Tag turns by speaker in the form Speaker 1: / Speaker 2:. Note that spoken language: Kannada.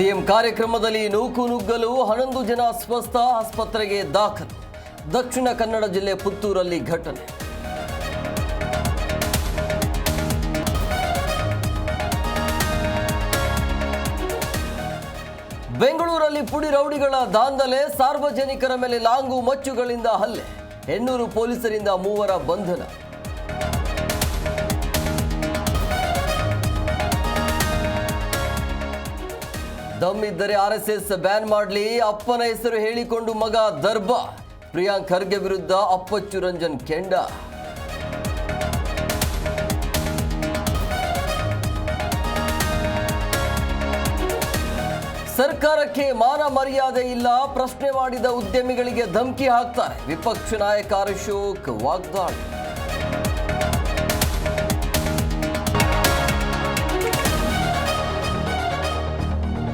Speaker 1: ಸಿಎಂ ಕಾರ್ಯಕ್ರಮದಲ್ಲಿ ನೂಕು ನುಗ್ಗಲು ಹನ್ನೊಂದು ಜನ ಅಸ್ವಸ್ಥ ಆಸ್ಪತ್ರೆಗೆ ದಾಖಲು. ದಕ್ಷಿಣ ಕನ್ನಡ ಜಿಲ್ಲೆ ಪುತ್ತೂರಲ್ಲಿ ಘಟನೆ. ಬೆಂಗಳೂರಲ್ಲಿ ಪುಡಿ ರೌಡಿಗಳ ದಾಂಧಲೆ, ಸಾರ್ವಜನಿಕರ ಮೇಲೆ ಲಾಂಗು ಮಚ್ಚುಗಳಿಂದ ಹಲ್ಲೆ. ಹೆಣ್ಣೂರು ಪೊಲೀಸರಿಂದ ಮೂವರ ಬಂಧನ. ದಮ್ ಇದ್ದರೆ ಆರ್ ಎಸ್ ಎಸ್ ಬ್ಯಾನ್ ಮಾಡಲಿ. ಅಪ್ಪನ ಹೆಸರು ಹೇಳಿಕೊಂಡು ಮಗ ದರ್ಬ. ಪ್ರಿಯಾಂಕ್ ಖರ್ಗೆ ವಿರುದ್ಧ ಅಪ್ಪಚ್ಚು ರಂಜನ್ ಕೆಂಡ. ಸರ್ಕಾರಕ್ಕೆ ಮಾನ ಮರ್ಯಾದೆ ಇಲ್ಲ. ಪ್ರಶ್ನೆ ಮಾಡಿದ ಉದ್ಯಮಿಗಳಿಗೆ ಧಮಕಿ ಹಾಕ್ತಾರೆ. ವಿಪಕ್ಷ ನಾಯಕ ಅಶೋಕ್ ವಾಗ್ದಾಳಿ.